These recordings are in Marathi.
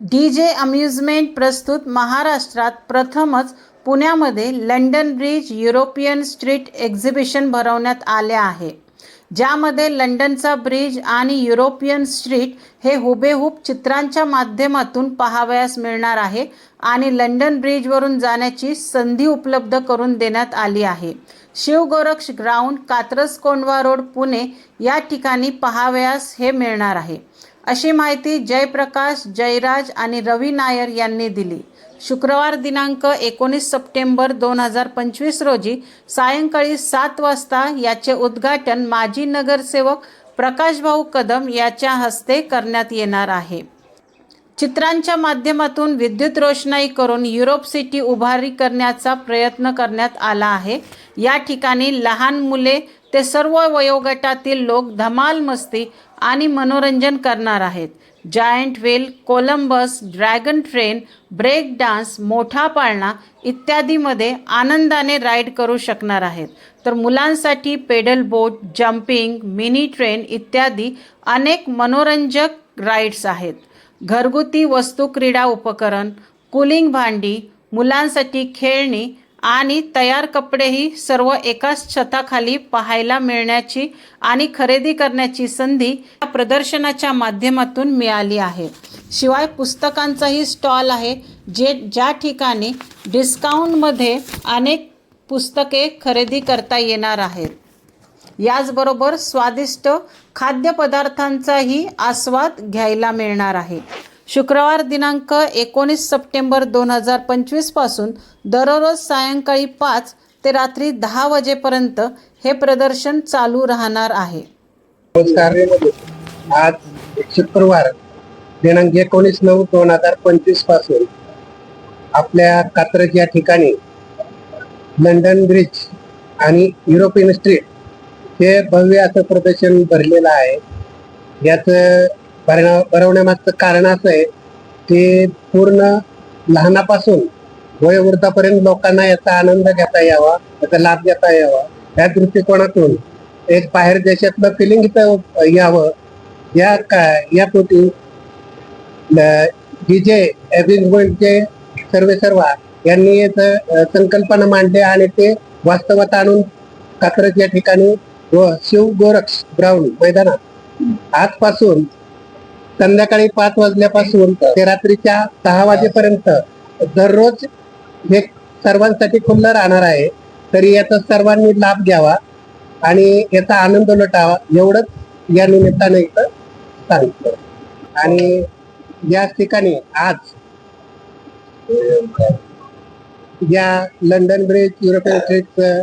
डी जे अम्युजमेंट प्रस्तुत महाराष्ट्रात प्रथमच पुण्यामध्ये London bridge European street exhibition भरवण्यात आले आहे ज्यामध्ये लंडनचा ब्रिज आणि युरोपियन स्ट्रीट हे हुबेहूब चित्रांच्या माध्यमातून पाहावयास मिळणार आहे आणि लंडन ब्रिजवरून जाण्याची संधी उपलब्ध करून देण्यात आली आहे. शिवगोरक्ष ग्राउंड कात्रज कोंडवा रोड पुणे या ठिकाणी पाहावयास हे मिळणार आहे. अशी माहिती जयप्रकाश जयराज आणि रवी नायर यांनी दिली. शुक्रवार दिनांक एकोणीस सप्टेंबर दोन हजार पंचवीस रोजी सायंकाळी सात वाजता याचे उद्घाटन माजी नगरसेवक प्रकाशभाऊ कदम याच्या हस्ते करण्यात येणार आहे. चित्रांच्या माध्यमातून विद्युत रोषणाई करून युरोप सिटी उभारी करण्याचा प्रयत्न करण्यात आला आहे. या ठिकाणी लहान मुले ते सर्व वयोगटातील लोक धमाल मस्ती आणि मनोरंजन करणार आहेत. Giant whale Columbus dragon train break dance मोठा पाळणा इत्यादीमध्ये आनंदाने राईड करू शकणार आहेत. तर मुलांसाठी pedal boat jumping mini train इत्यादी अनेक मनोरंजक राईड्स आहेत. घरगुती वस्तू क्रीडा उपकरण कूलिंग भांडी मुलांसाठी खेळणी आणि तयार कपडेही सर्व एकाच छताखाली पाहायला मिळण्याची आणि खरेदी करण्याची संधी या प्रदर्शनाच्या माध्यमातून मिळाली आहे. शिवाय पुस्तकांचाही स्टॉल आहे जे ज्या ठिकाणी डिस्काउंटमध्ये अनेक पुस्तके खरेदी करता येणार आहेत. याचबरोबर स्वादिष्ट खाद्यपदार्थांचाही आस्वाद घ्यायला मिळणार आहे. शुक्रवार दिनांक एकोणीस सप्टेंबर दोन हजार पंचवीसपासून दररोज सायंकाळी पाच ते रात्री दहा वाजेपर्यंत हे प्रदर्शन चालू राहणार आहे. आज शुक्रवार दिनांक एकोणीस नऊ दोन हजार पंचवीसपासून आपल्या कात्रज या ठिकाणी लंडन ब्रिज आणि युरोपियन स्ट्रीट हे भव्य असं प्रदर्शन भरलेलं आहे. याचं भरवण्यामागचं कारण असं आहे की पूर्ण लहानापासून वयोवृद्धापर्यंत लोकांना याचा आनंद घेता यावा याचा लाभ घेता यावा. या दृष्टिकोनातून एक बाहेर देशातलं फिलिंग इथं यावं. या का यापोटी डीजे अरेंजमेंटचे सर्वे सर्वा यांनी संकल्पना मांडली आणि ते वास्तवात आणून कात्रज या ठिकाणी व शिव गोरक्ष ग्राउंड मैदानात आजपासून संध्याकाळी पाच वाजल्यापासून ते रात्रीच्या सहा वाजेपर्यंत दररोज हे सर्वांसाठी खुल्लं राहणार आहे. तरी याचा सर्वांनी लाभ घ्यावा आणि याचा आनंद लुटावा एवढंच या निमित्तानं इथं सांगितलं आणि या ठिकाणी आज या लंडन ब्रिज युरोपियन स्ट्रीटचं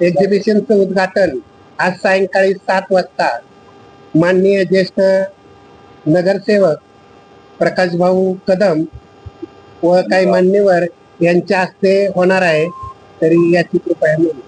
एक्झिबिशनचं उद्घाटन आज सायंकाळी सात वाजता माननीय ज्येष्ठ नगरसेवक प्रकाशभाऊ कदम व काही मान्यवर यांच्या हस्ते होणार आहे तरी याची कृपया नोंद.